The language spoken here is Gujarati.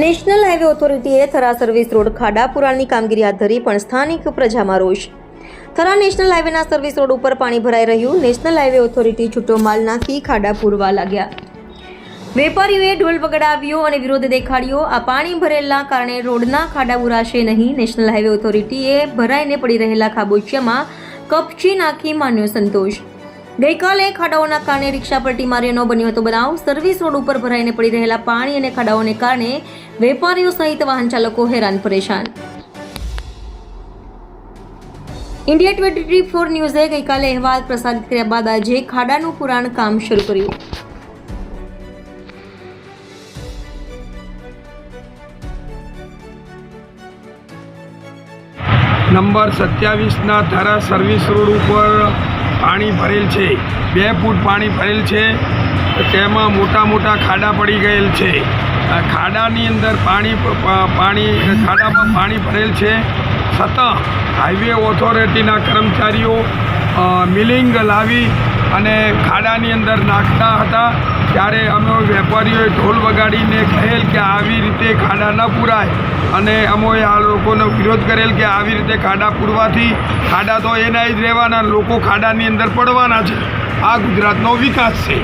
નેશનલ હાઈવે ઓથોરિટીએ થરા સર્વિસ રોડ ખાડા પુરાણની કામગીરી હાથ ધરી પણ સ્થાનિક પ્રજામાં રોષ. થરા નેશનલ હાઈવેના સર્વિસ રોડ ઉપર પાણી ભરાઈ રહ્યું, નેશનલ હાઈવે ઓથોરિટી છૂટો માલ નાખી ખાડા પૂરવા લાગ્યા. વેપારીઓએ ઢોલ વગડાવ્યો અને વિરોધ દેખાડ્યો. આ પાણી ભરેલા કારણે રોડના ખાડા પૂરાશે નહીં. નેશનલ હાઈવે ઓથોરિટીએ ભરાઈને પડી રહેલા ખાબોચિયામાં કપચી નાખી માન્યો સંતોષ. ગઈકાલે ખાડાઓના કારણે રિક્ષા પલટી માર્યાનો બન્યો હતો. બનાવ સર્વિસ રોડ ઉપર ભરાઈને પડી રહેલા પાણી અને ખાડાઓને કારણે વેપારીઓ સહિત વાહન ચાલકો હેરાન પરેશાન. ઇન્ડિયા ટ્વેન્ટી ફોર ન્યૂઝે ગઈકાલે અહેવાલ પ્રસારિત કર્યા બાદ આજે ખાડાનું પુરાણ કામ શરૂ કર્યું. નંબર સત્યાવીસના ધારા સર્વિસ રોડ ઉપર પાણી ભરેલ છે. બે ફૂટ પાણી ભરેલ છે. તેમાં મોટા મોટા ખાડા પડી ગયેલ છે. ખાડાની અંદર પાણી પાણી, ખાડામાં પાણી ભરેલ છે. છતાં હાઈવે ઓથોરિટીના કર્મચારીઓ મિલિંગ લાવી અને ખાડાની અંદર નાખતા હતા. ત્યારે અમે વેપારીઓએ ઢોલ વગાડીને કહેલ કે આવી રીતે ખાડા ન પૂરાય. અને અમોએ આ લોકોનો વિરોધ કરેલ કે આવી રીતે ખાડા પૂરવાથી ખાડા તો એના જ રહેવાના, લોકો ખાડાની અંદર પડવાના છે. આ ગુજરાતનો વિકાસ છે.